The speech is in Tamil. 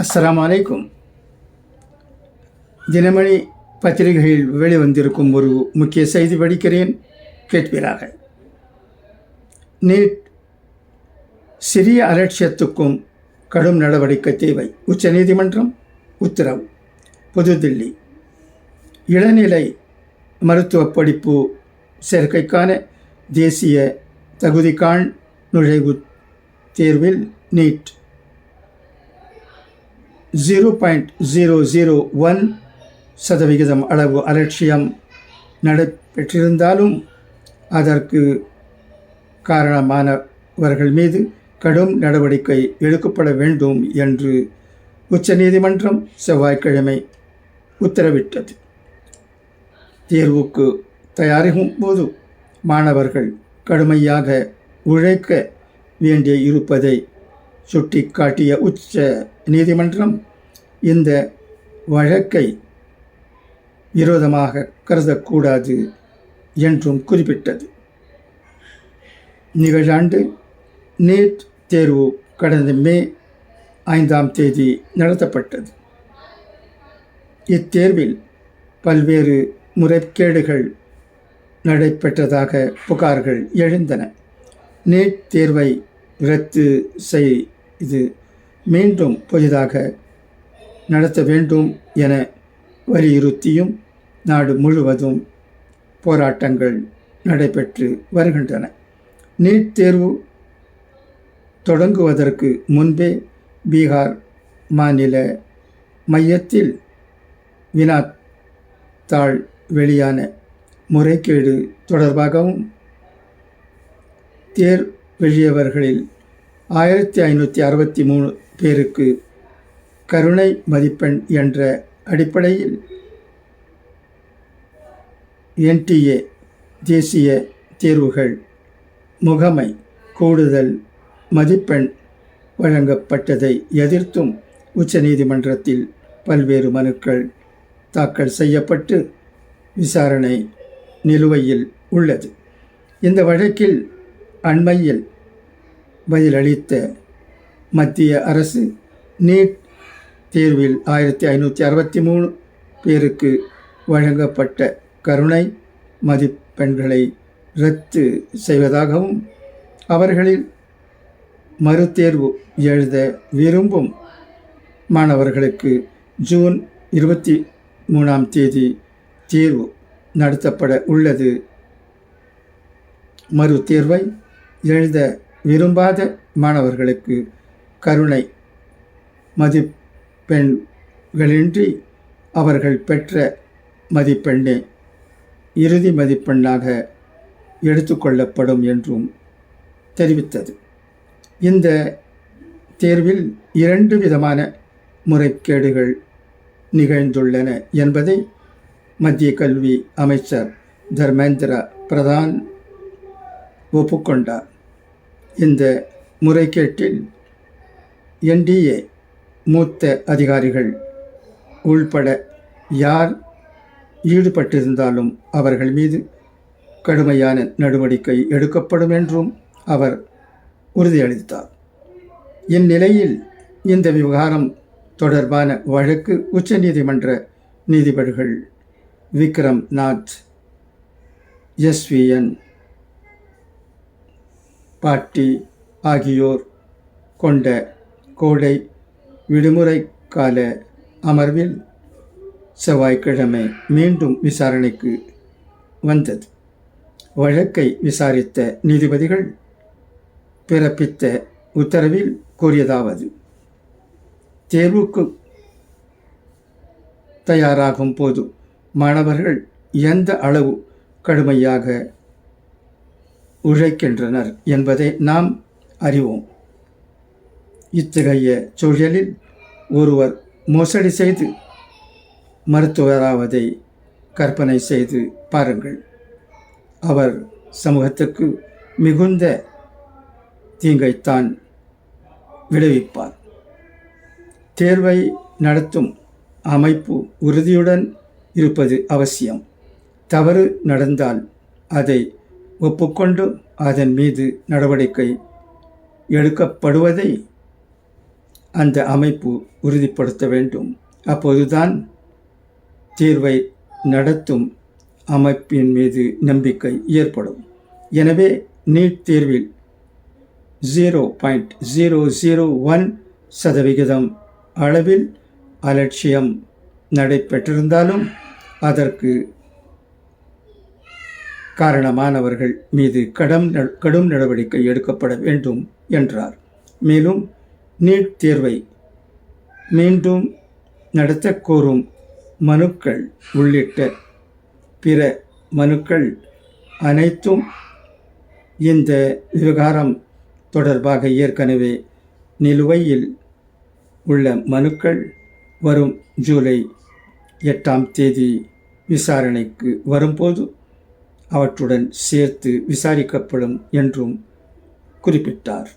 அஸ்லாம் வலைக்கும் தினமணி பத்திரிகையில் வெளிவந்திருக்கும் ஒரு முக்கிய செய்தி படிக்கிறேன் கேட்பீராக நீட் சிறிய அலட்சியத்துக்கும் கடும் நடவடிக்கை தேவை. உச்சநீதிமன்றம் உத்தரவு. புதுதில்லி. இளநிலை மருத்துவ படிப்பு சேர்க்கைக்கான தேசிய தகுதிக்கான் நுழைவுத் தேர்வில் NEET zero point zero zero one சதவிகிதம் அளவு அலட்சியம் நடைபெற்றிருந்தாலும் அதற்கு காரணமானவர்கள் மீது கடும் நடவடிக்கை எடுக்கப்பட வேண்டும் என்று உச்சநீதிமன்றம் செவ்வாய்க்கிழமை உத்தரவிட்டது. தேர்வுக்கு தயாரிக்கும் போது மாணவர்கள் கடுமையாக உழைக்க வேண்டிய சுட்டிக்காட்டிய உச்ச நீதிமன்றம் இந்த வழக்கை விரோதமாக கருதக்கூடாது என்றும் குறிப்பிட்டது. நிகழாண்டு நீட் தேர்வு கடந்த மே ஐந்தாம் தேதி நடத்தப்பட்டது. இத்தேர்வில் பல்வேறு முறைகேடுகள் நடைபெற்றதாக புகார்கள் எழுந்தன. நீட் தேர்வை ரத்து செய் இது மீண்டும் புதிதாக நடத்த வேண்டும் என வலியுறுத்தியும் நாடு முழுவதும் போராட்டங்கள் நடைபெற்று வருகின்றன. நீட் தேர்வு தொடங்குவதற்கு முன்பே பீகார் மாநில மையத்தில் வினாத்தாள் வெளியான முறைகேடு தொடர்பாகவும் தேர் வெளியவர்களில் ஆயிரத்தி ஐநூற்றி அறுபத்தி மூணு பேருக்கு கருணை மதிப்பெண் என்ற அடிப்படையில் என்டிஏ தேசிய தேர்வுகள் முகமை கூடுதல் மதிப்பெண் வழங்கப்பட்டதை எதிர்த்தும் உச்சநீதிமன்றத்தில் பல்வேறு மனுக்கள் தாக்கல் செய்யப்பட்டு விசாரணை நிலுவையில் உள்ளது. இந்த வழக்கில் அண்மையில் பதிலளித்த மத்திய அரசு நீட் தேர்வில் ஆயிரத்தி ஐநூற்றி அறுபத்தி மூணு பேருக்கு வழங்கப்பட்ட கருணை மதிப்பெண்களை ரத்து செய்வதாகவும் அவர்களில் மறுதேர்வு எழுத விரும்பும் மாணவர்களுக்கு ஜூன் இருபத்தி மூணாம் தேதி தேர்வு நடத்தப்பட உள்ளது. மறு தேர்வை எழுத விரும்பாத மாணவர்களுக்கு கருணை மதிப்பெண்களின்றி அவர்கள் பெற்ற மதிப்பெண்ணே. இறுதி மதிப்பெண்ணாக எடுத்துக்கொள்ளப்படும் என்றும் தெரிவித்தது. இந்த தேர்வில் இரண்டு விதமான முறைகேடுகள் நிகழ்ந்துள்ளன என்பதை மத்திய கல்வி அமைச்சர் தர்மேந்திர பிரதான் ஒப்புக்கொண்டார். இந்த முறைகேட்டில் என்டிஏ மூத்த அதிகாரிகள் உள்பட யார் ஈடுபட்டிருந்தாலும் அவர்கள் மீது கடுமையான நடவடிக்கை எடுக்கப்படும் என்றும் அவர் உறுதியளித்தார். இந்நிலையில் இந்த விவகாரம் தொடர்பான வழக்கு உச்சநீதிமன்ற நீதிபதிகள் விக்ரம் நாத் எஸ்விஎன் பாட்டி ஆகியோர் கொண்ட கோடை விடுமுறை கால அமர்வில் செவ்வாய்க்கிழமை மீண்டும் விசாரணைக்கு வந்தது. வழக்கை விசாரித்த நீதிபதிகள் பிறப்பித்த உத்தரவில் கூறியதாவது தேர்வுக்கு தயாராகும் போது மாணவர்கள் எந்த அளவு கடுமையாக உழைக்கின்றனர் என்பதை நாம் அறிவோம். இத்தகைய சூழலில் ஒருவர் மோசடி செய்து மருத்துவராவதை கற்பனை செய்து பாருங்கள். அவர் சமூகத்துக்கு மிகுந்த தீங்கைத்தான் விளைவிப்பார். தேர்வை நடத்தும் அமைப்பு உறுதியுடன் இருப்பது அவசியம். தவறு நடந்தால் அதை ஒப்புக்கொண்டு அதன் மீது நடவடிக்கை எடுக்கப்படுவதை அந்த அமைப்பு உறுதிப்படுத்த வேண்டும். அப்போதுதான் தேர்வை நடத்தும் அமைப்பின் மீது நம்பிக்கை ஏற்படும். எனவே நீட் தேர்வில் zero point zero zero one சதவிகிதம் அளவில் அலட்சியம் நடைபெற்றிருந்தாலும் அதற்கு காரணமானவர்கள் மீது கடும் ந- கடும் நடவடிக்கை எடுக்கப்பட வேண்டும் என்றார். மேலும் நீட் தேர்வை மீண்டும் நடத்த கோரும் மனுக்கள் உள்ளிட்ட பிற மனுக்கள் அனைத்தும் இந்த விவகாரம் தொடர்பாக ஏற்கனவே நிலுவையில் உள்ள மனுக்கள் வரும் ஜூலை எட்டாம் தேதி விசாரணைக்கு வரும்போது அவற்றுடன் சேர்த்து விசாரிக்கப்படும் என்றும் குறிப்பிட்டார்.